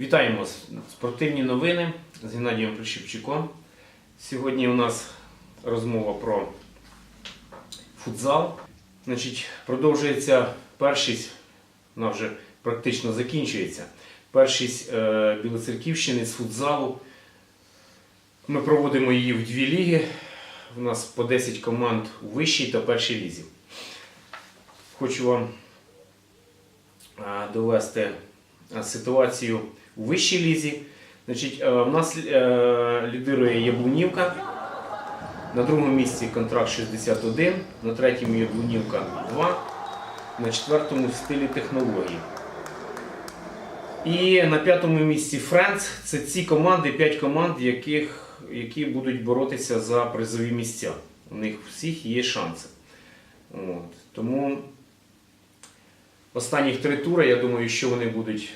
Вітаємо. Спортивні новини з Геннадієм Прищепчуком. Сьогодні у нас розмова про футзал. Значить, продовжується першість, вона вже практично закінчується. Першість е, Білоцерківщини з футзалу. Ми проводимо її в дві ліги. У нас по 10 команд у вищій та першій лізі. Хочу вам е, довести ситуацію у вищій лізі. Значить, е, у нас е, лідирує Яблунівка. На другому місці контракт 61, на третьому Яблунівка 2, на четвертому в стилі технології. І на п'ятому місці Френц. Це ці команди, 5 команд, яких, які будуть боротися за призові місця. У них всіх є шанси. От. Тому останніх три тури, я думаю, що вони будуть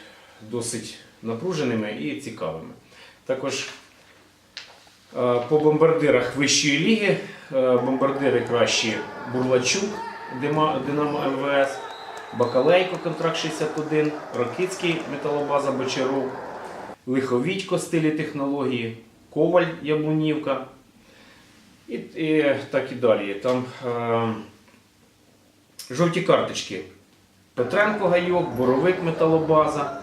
досить напруженими і цікавими. Також е, по бомбардирах вищої ліги е, бомбардири кращі Бурлачук, Динамо МВС, Бакалейко, контракт 61, Рокицький, металобаза Бочаров, Лиховідько, стилі технології, Коваль, Яблунівка. І, і так і далі. Там е, жовті карточки. Петренко Гайок, Боровик Металобаза.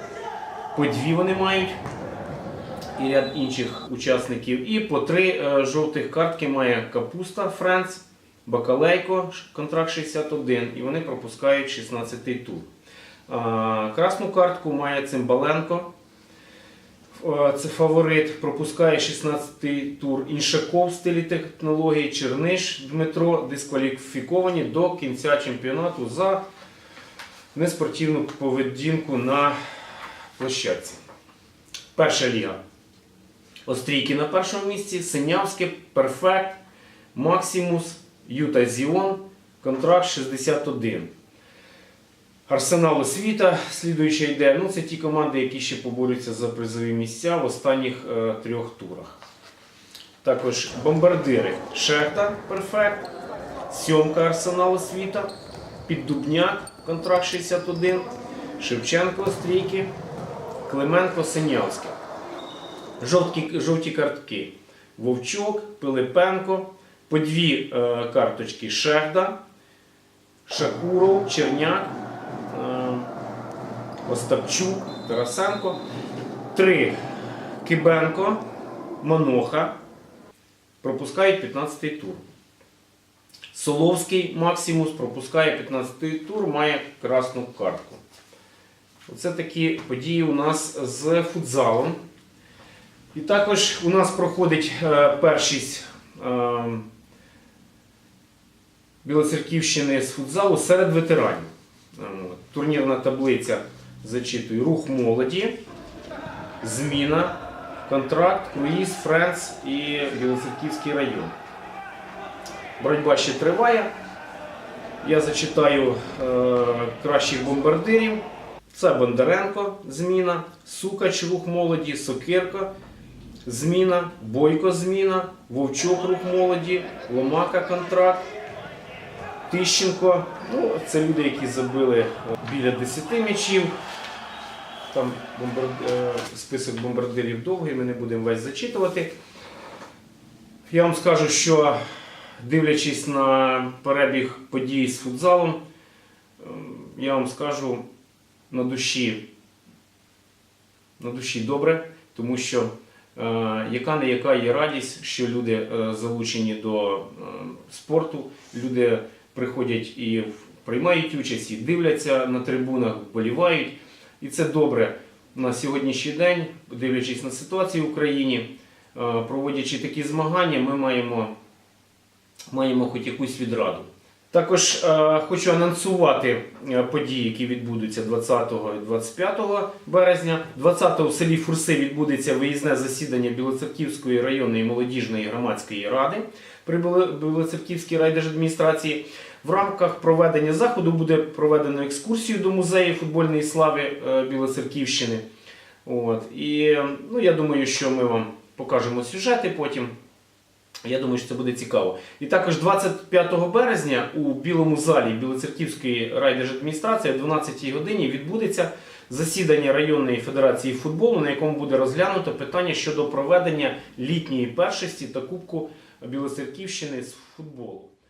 По дві вони мають і ряд інших учасників. І по три е, жовтих картки має Капуста Френц, Бакалейко, контракт 61, і вони пропускають 16-й тур. Красну картку має Цимбаленко. Е, Це фаворит, пропускає 16-й тур. Іншаков в стилі технології, Черниш Дмитро дискваліфіковані до кінця чемпіонату за неспортивну поведінку на площадці. Перша ліга. Острійки на першому місці, Синявське, Перфект, Максимус, Юта Зіон, контракт 61. Арсенал освіта, слідуюча йде. Ну, це ті команди, які ще поборються за призові місця в останніх е, трьох турах. Також бомбардири Шехта, Перфект, Сьомка Арсенал освіта, Піддубняк, контракт 61, Шевченко Острійки, Клименко Синявське. Жовті, жовті картки. Вовчок, Пилипенко, по дві е, карточки Шехда, Шакуров, Черняк, е, Остапчук, Тарасенко. Три Кибенко, Моноха. Пропускають 15-й тур. Соловський Максимус пропускає 15-й тур, має красну картку. Оце такі події у нас з футзалом. І також у нас проходить е, першість е, Білоцерківщини з футзалу серед ветеранів. Е. Турнірна таблиця зачитую. Рух молоді, зміна, контракт, круїз, Френц і Білоцерківський район. Боротьба ще триває. Я зачитаю е, кращих бомбардирів. Це Бондаренко, зміна, Сукач, рух молоді, Сокирка, зміна, Бойко, зміна, Вовчок, рух молоді, Ломака, контракт, Тищенко. Ну, це люди, які забили е, біля 10 м'ячів. Там бомбар... е, список бомбардирів довгий, ми не будемо весь зачитувати. Я вам скажу, що дивлячись на перебіг подій з футзалом, е, я вам скажу на душі, на душі добре, тому що е, яка не яка є радість, що люди е, залучені до е, спорту, люди приходять і приймають участь, і дивляться на трибунах, вболівають. І це добре на сьогоднішній день, дивлячись на ситуацію в Україні, проводячи такі змагання, ми маємо, маємо хоч якусь відраду. Також е, хочу анонсувати е, події, які відбудуться 20 і 25 березня. 20 в селі Фурси відбудеться виїзне засідання Білоцерківської районної молодіжної громадської ради при Біло- Білоцерківській райдержадміністрації. В рамках проведення заходу буде проведено екскурсію до музею футбольної слави е, Білоцерківщини. От. І ну, я думаю, що ми вам покажемо сюжети потім. Я думаю, що це буде цікаво. І також 25 березня у Білому залі Білоцерківської райдержадміністрації о 12 годині відбудеться засідання районної федерації футболу, на якому буде розглянуто питання щодо проведення літньої першості та Кубку Білоцерківщини з футболу.